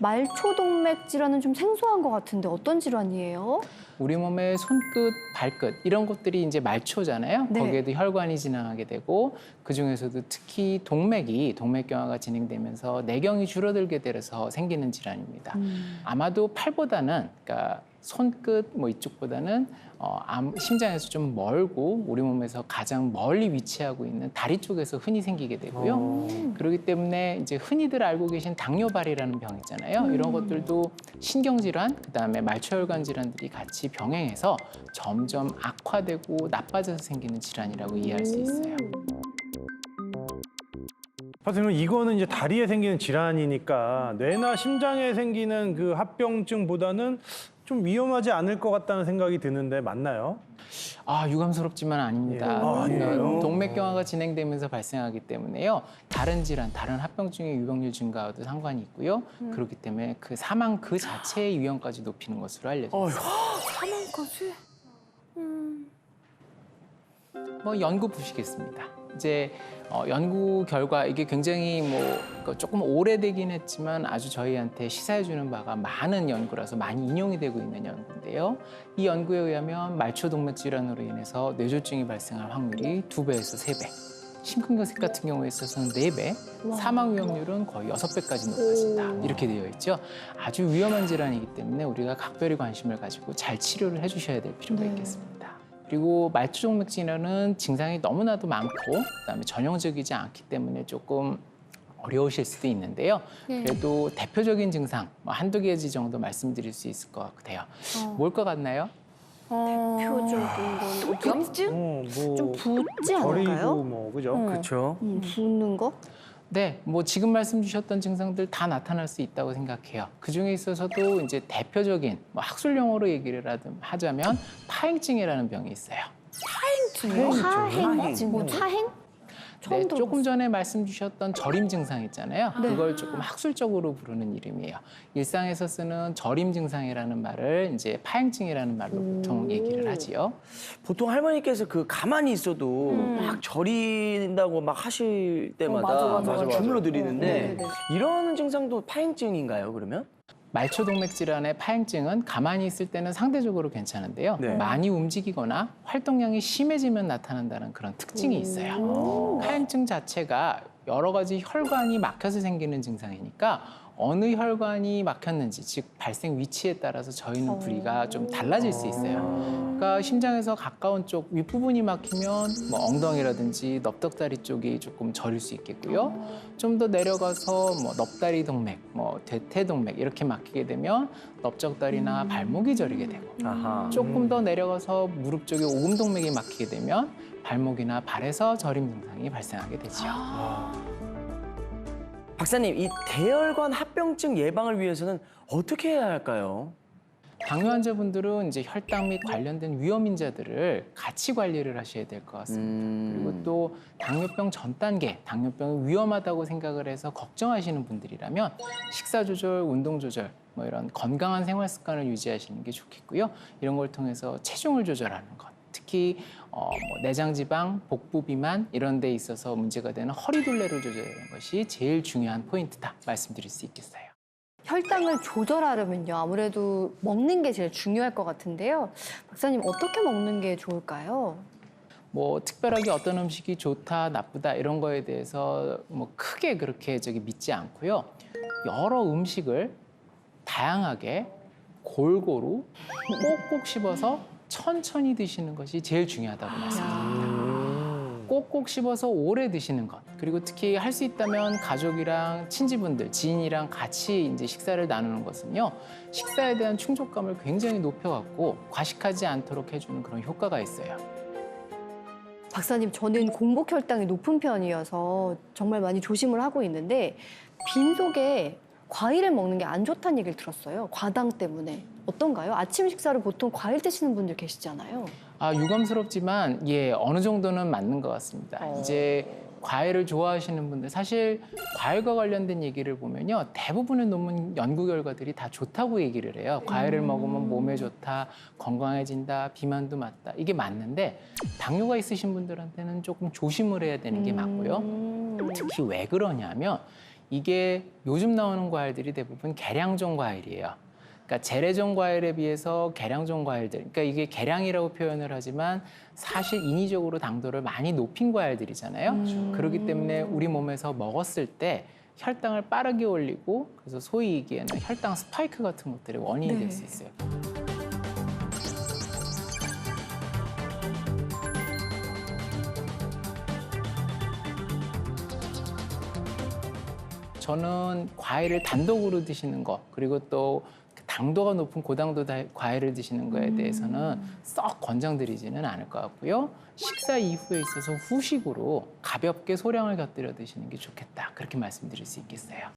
말초동맥 질환은 좀 생소한 것 같은데 어떤 질환이에요? 우리 몸의 손끝, 발끝 이런 것들이 이제 말초잖아요. 네. 거기에도 혈관이 지나가게 되고 그 중에서도 특히 동맥이 동맥경화가 진행되면서 내경이 줄어들게 돼서 생기는 질환입니다. 음. 아마도 팔보다는 그러니까 손끝 뭐 이쪽보다는 어, 암- 심장에서 좀 멀고 우리 몸에서 가장 멀리 위치하고 있는 다리 쪽에서 흔히 생기게 되고요. 음. 그렇기 때문에 이제 흔히들 알고 계신 당뇨발이라는 병 있잖아요. 음. 이런 것들도 신경질환, 그다음에 말초혈관 질환들이 같이 병행해서 점점 악화되고 나빠져서 생기는 질환이라고 이해할 수 있어요. 선생님 이거는 이제 다리에 생기는 질환이니까 뇌나 심장에 생기는 그 합병증보다는 좀 위험하지 않을 것 같다는 생각이 드는데 맞나요? 아 유감스럽지만 아닙니다. 예. 아, 아니에요? 동맥경화가 진행되면서 발생하기 때문에요. 다른 질환, 다른 합병증의 유병률 증가와도 상관이 있고요. 음. 그렇기 때문에 그 사망 그 자체의 위험까지 높이는 것으로 알려져 있어요. 사망까지? 음. 뭐 연구 보시겠습니다. 이제 어, 연구 결과 이게 굉장히 뭐그 조금 오래되긴 했지만 아주 저희한테 시사해 주는 바가 많은 연구라서 많이 인용이 되고 있는 연구인데요. 이 연구에 의하면 말초동맥 질환으로 인해서 뇌졸중이 발생할 확률이 두 배에서 세 배. 심근경색 같은 경우에 있어서는 네 배, 와. 사망 위험률은 거의 여섯 배까지 높아진다. 오. 이렇게 되어 있죠. 아주 위험한 질환이기 때문에 우리가 각별히 관심을 가지고 잘 치료를 해주셔야 될 필요가 네. 있겠습니다. 그리고 말초동맥 질환은 증상이 너무나도 많고 그다음에 전형적이지 않기 때문에 조금 어려우실 수도 있는데요. 네. 그래도 대표적인 증상 뭐 한두 가지 정도 말씀드릴 수 있을 것 같아요. 어. 뭘것 같나요? 대표적인 건 염증? 어, 뭐 좀 붓지 않을까요? 뭐 그죠? 어. 그렇죠. 음, 붓는 거? 네, 뭐 지금 말씀 주셨던 증상들 다 나타날 수 있다고 생각해요. 그 중에 있어서도 이제 대표적인 뭐 학술 용어로 얘기를 하자면 파행증이라는 병이 있어요. 파행증이요? 하행? 뭐 차행? 처음 네, 들어봤어요. 조금 전에 말씀 주셨던 저림 증상 있잖아요. 네. 그걸 조금 학술적으로 부르는 이름이에요. 일상에서 쓰는 저림 증상이라는 말을 이제 파행증이라는 말로 보통 얘기를 하지요. 보통 할머니께서 그 가만히 있어도 막 저린다고 막 하실 때마다 어, 맞아, 맞아, 막 맞아. 주물러 드리는데 어, 네, 네. 이런 증상도 파행증인가요, 그러면? 말초동맥 질환의 파행증은 가만히 있을 때는 상대적으로 괜찮은데요. 네. 많이 움직이거나 활동량이 심해지면 나타난다는 그런 특징이 있어요. 파행증 자체가 여러 가지 혈관이 막혀서 생기는 증상이니까 어느 혈관이 막혔는지 즉 발생 위치에 따라서 저희는 부리가 좀 달라질 수 있어요. 그러니까 심장에서 가까운 쪽 윗부분이 막히면 뭐 엉덩이라든지 넙덕다리 쪽이 조금 저릴 수 있겠고요. 좀 더 내려가서 뭐 넙다리 동맥, 뭐 대퇴 동맥 이렇게 막히게 되면 넓적다리나 발목이 저리게 되고 아하. 조금 더 내려가서 무릎 쪽에 오금 동맥이 막히게 되면 발목이나 발에서 저림 증상이 발생하게 되죠. 박사님, 이 대혈관 합병증 예방을 위해서는 어떻게 해야 할까요? 당뇨 환자분들은 이제 혈당 및 관련된 위험 인자들을 같이 관리를 하셔야 될 것 같습니다. 음. 그리고 또 당뇨병 전 단계, 당뇨병이 위험하다고 생각을 해서 걱정하시는 분들이라면 식사 조절, 운동 조절, 뭐 이런 건강한 생활 습관을 유지하시는 게 좋겠고요. 이런 걸 통해서 체중을 조절하는 것, 특히 어, 뭐 내장 지방, 복부 비만 이런 데 있어서 문제가 되는 허리 둘레를 조절하는 것이 제일 중요한 포인트다 말씀드릴 수 있겠어요. 혈당을 조절하려면요. 아무래도 먹는 게 제일 중요할 것 같은데요. 박사님 어떻게 먹는 게 좋을까요? 뭐 특별하게 어떤 음식이 좋다 나쁘다 이런 거에 대해서 뭐 크게 그렇게 저기 믿지 않고요 여러 음식을 다양하게 골고루 꼭꼭 씹어서 천천히 드시는 것이 제일 중요하다고 말씀드립니다. 꼭꼭 씹어서 오래 드시는 것 그리고 특히 할 수 있다면 가족이랑 친지분들 지인이랑 같이 이제 식사를 나누는 것은요 식사에 대한 충족감을 굉장히 높여갖고 과식하지 않도록 해주는 그런 효과가 있어요. 박사님 저는 공복 혈당이 높은 편이어서 정말 많이 조심을 하고 있는데 빈속에 과일을 먹는 게 안 좋다는 얘기를 들었어요. 과당 때문에. 어떤가요? 아침 식사를 보통 과일 드시는 분들 계시잖아요. 아 유감스럽지만 예 어느 정도는 맞는 것 같습니다. 어. 이제 과일을 좋아하시는 분들 사실 과일과 관련된 얘기를 보면요 대부분의 논문 연구 결과들이 다 좋다고 얘기를 해요. 과일을 먹으면 몸에 좋다, 건강해진다, 비만도 맞다 이게 맞는데 당뇨가 있으신 분들한테는 조금 조심을 해야 되는 게 맞고요. 음. 특히 왜 그러냐면 이게 요즘 나오는 과일들이 대부분 계량종 과일이에요. 그러니까 재래종 과일에 비해서 계량종 과일들, 그러니까 이게 계량이라고 표현을 하지만 사실 인위적으로 당도를 많이 높인 과일들이잖아요. 그렇기 때문에 우리 몸에서 먹었을 때 혈당을 빠르게 올리고 그래서 소위 얘기하는 혈당 스파이크 같은 것들이 원인이 될수 네. 있어요. 저는 과일을 단독으로 드시는 거 그리고 또그 당도가 높은 고당도 다- 과일을 드시는 거에 대해서는 썩 권장드리지는 않을 것 같고요. 식사 이후에 있어서 후식으로 가볍게 소량을 곁들여 드시는 게 좋겠다. 그렇게 말씀드릴 수 있겠어요.